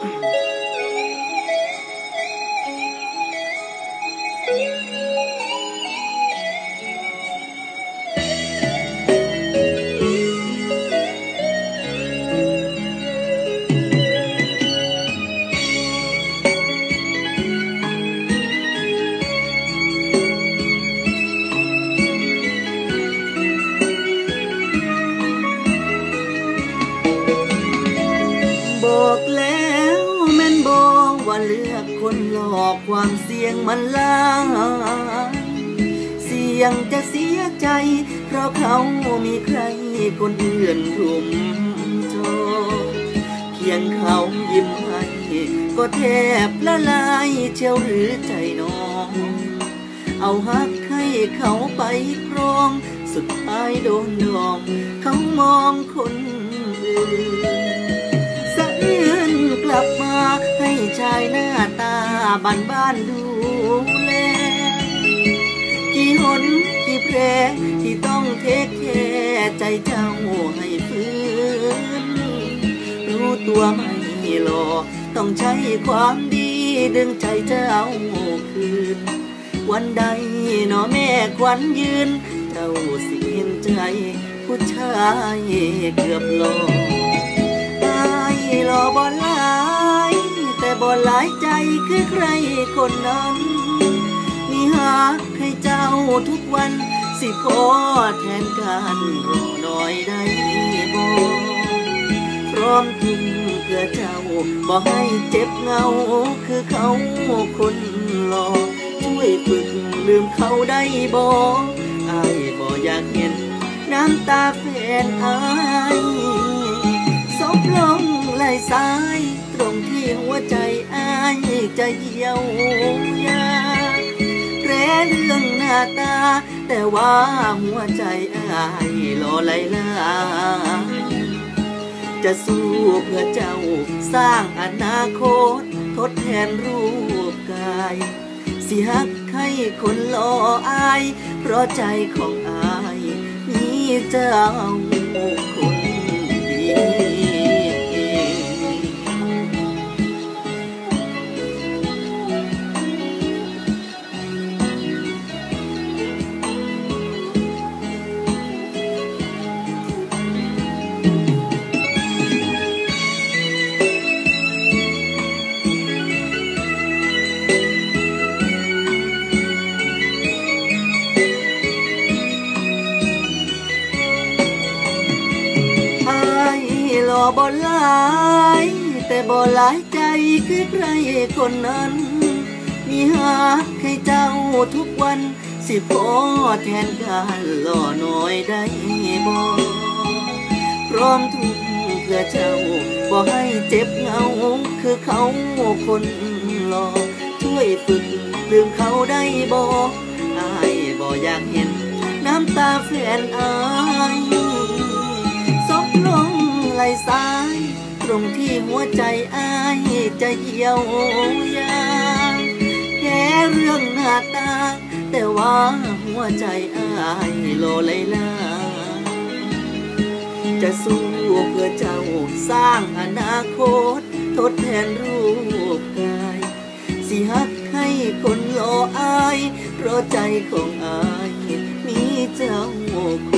Mm-hmm. หลอกความเสี่ยงมันลายเสี่ยงจะเสียใจ เพราะเขามีใครคนอื่นรุมโจเคียงเขายิ้มให้ก็แทบละลายเชียวหรือใจน้อง เอาฮักให้เขาไปครอง สุดท้ายโดนดอมเขามองคนอื่นสะเอื้อนกลับมาให้ชายหน้าตา บ้านบ้านดูแล กี่หนกี่แผลที่ต้องเทคแค่ใจเจ้าให้ฟื้น รู้ตัวไม่หลอต้องใช้ความดีดึงใจเจ้าคืน วันใดหนอแม่ควันยืน เจ้าสิเห็นใจ ผู้ชายเกือบหลอตายหลอบ่หลา บ่หลายใจคือใครคนนั้น มีหากให้เจ้าทุกวัน สิพอแทนการรอหน่อยได้บ่พร้อมทุ่มเพื่อเจ้าบ่ให้เจ็บเงา คือเขาคนหล่อช่วยฝึกลืมเขาได้บ่อายบ่อยากเห็นน้ำตาแฟนอายซบลงไหลสายตรายจะเหี่ยวยาแผลเรื่องหน้าตา แต่ว่าหัวใจอายรอไหลลาจะสู้เพื่อเจ้าสร้างอนาคต ทดแทนรูปกาย สิฮักให้คนรออาย เพราะใจของอายมีเจ้า บ่หลาย แต่บ่หลายใจคือใครคนนั้น มีหาให้เจ้าทุกวัน สิพอแทนการหล่อน้อยได้บ่พร้อมทุ่มเพื่อเจ้าบ่ให้เจ็บเหงา คือเขาคนหล่อช่วยฝึกลืมเขาได้บ่อายบ่อยากเห็น น้ำตาแฟนอาย ไหลสาย ตรงที่หัวใจอายจะเหี่ยวยาแค่เรื่องหน้าตา แต่ว่าหัวใจอายโลไลลาจะสู้เพื่อเจ้าสร้างอนาคต ทดแทนรูปกาย สิฮักให้คนรออาย เพราะใจของอายมีเจ้าคน